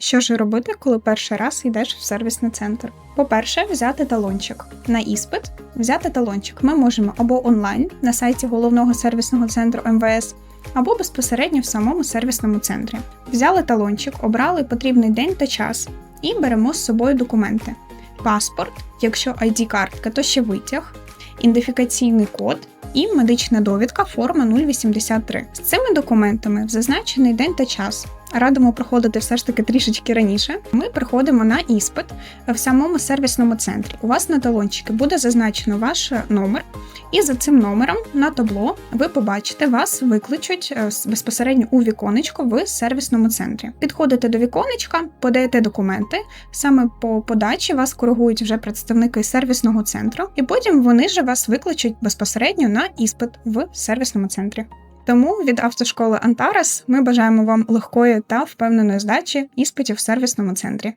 Що ж робити, коли перший раз йдеш в сервісний центр? По-перше, взяти талончик. На іспит взяти талончик ми можемо або онлайн на сайті головного сервісного центру МВС, або безпосередньо в самому сервісному центрі. Взяли талончик, обрали потрібний день та час і беремо з собою документи: паспорт, якщо ID-картка, то ще витяг, ідентифікаційний код і медична довідка форма 083. З цими документами в зазначений день та час. Радимо проходити все ж таки трішечки раніше. Ми приходимо на іспит в самому сервісному центрі. У вас на талончики буде зазначено ваш номер, і за цим номером на табло ви побачите, вас викличуть е, безпосередньо у віконечко в сервісному центрі. Підходите до віконечка, подаєте документи. Саме по подачі вас коригують вже представники сервісного центру, і потім вони ж вас викличуть безпосередньо на іспит в сервісному центрі. Тому від автошколи Антарес ми бажаємо вам легкої та впевненої здачі іспитів в сервісному центрі.